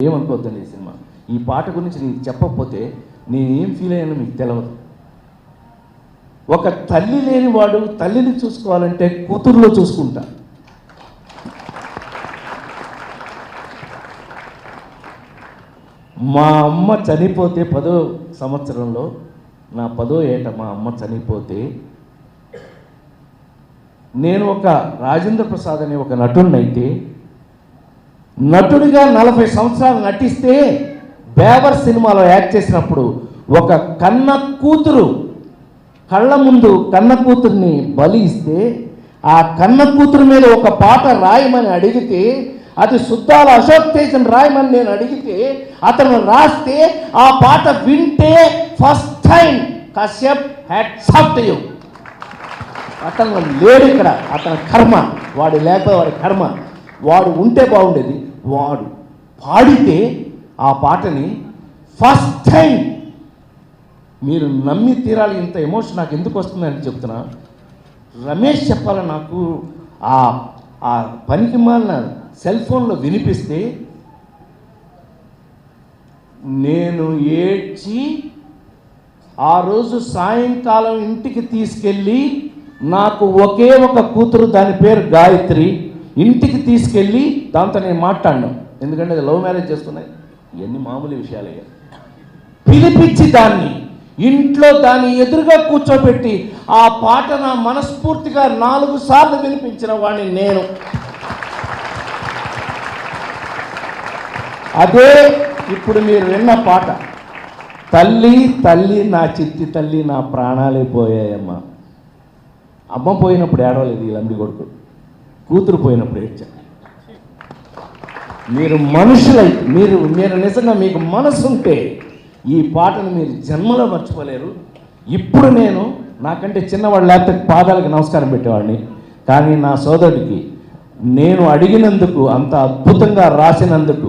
ఏమనుకోవద్దండి ఈ సినిమా? ఈ పాట గురించి నీకు చెప్పకపోతే నేనేం ఫీల్ అయ్యానో మీకు తెలియదు ఒక తల్లి లేనివాడు తల్లిని చూసుకోవాలంటే కూతురులో చూసుకుంటా. మా అమ్మ చనిపోతే పదో సంవత్సరంలో నా పదో ఏట మా అమ్మ చనిపోతే నేను ఒక రాజేంద్ర ప్రసాద్ అనే ఒక నటుడినైతే నటుడిగా నలభై సంవత్సరాలు నటిస్తే బేబర్ సినిమాలో యాక్ట్ చేసినప్పుడు ఒక కన్న కూతురు కళ్ళ ముందు కన్న కూతుర్ని బలి ఇస్తే ఆ కన్న కూతురు మీద ఒక పాట రాయమని అడిగితే అది శుద్ధాల అశోక్ తేజన్ రాయమని నేను అడిగితే అతను రాస్తే ఆ పాట వింటే first time Kashyap had soft అతను లేడు ఇక్కడ. అతని కర్మ వాడు లేకపోతే వాడి కర్మ. వాడు ఉంటే బాగుండేది. వాడు పాడితే ఆ పాటని ఫస్ట్ టైం మీరు నమ్మి తీరాలి ఇంత ఎమోషన్ నాకు ఎందుకు వస్తుందని చెప్తున్నా. రమేష్ చెప్పాలి నాకు ఆ ఆ పనికి మాలిన సెల్ ఫోన్లో వినిపిస్తే నేను ఏడ్చి ఆ రోజు సాయంకాలం ఇంటికి తీసుకెళ్ళి నాకు ఒకే ఒక కూతురు దాని పేరు గాయత్రి. ఇంటికి తీసుకెళ్ళి దాంతో నేను మాట్లాడినాం. ఎందుకంటే అది లవ్ మ్యారేజ్ చేసుకున్నాయి. ఇవన్నీ మామూలు విషయాలయ్యా పిలిపించి దాన్ని ఇంట్లో దాన్ని ఎదురుగా కూర్చోబెట్టి ఆ పాట నా మనస్ఫూర్తిగా నాలుగు సార్లు వినిపించిన వాడిని నేను. అదే ఇప్పుడు మీరు విన్న పాట. తల్లి తల్లి నా చిత్తి తల్లి నా ప్రాణాలే పోయాయమ్మా. అమ్మ పోయినప్పుడు ఏడవలేదు ఈ లంబి కొడుకు కూతురు పోయినప్పుడు ఏడ్చాను మీరు మనుషులై మీరు మీరు నిజంగా మీకు మనసు ఉంటే ఈ పాటను మీరు జన్మలో మర్చిపోలేరు. ఇప్పుడు నేను నాకంటే చిన్నవాడు లేకపోతే పాదాలకు నమస్కారం పెట్టేవాడిని. కానీ నా సోదరుడికి నేను అడిగినందుకు అంత అద్భుతంగా రాసినందుకు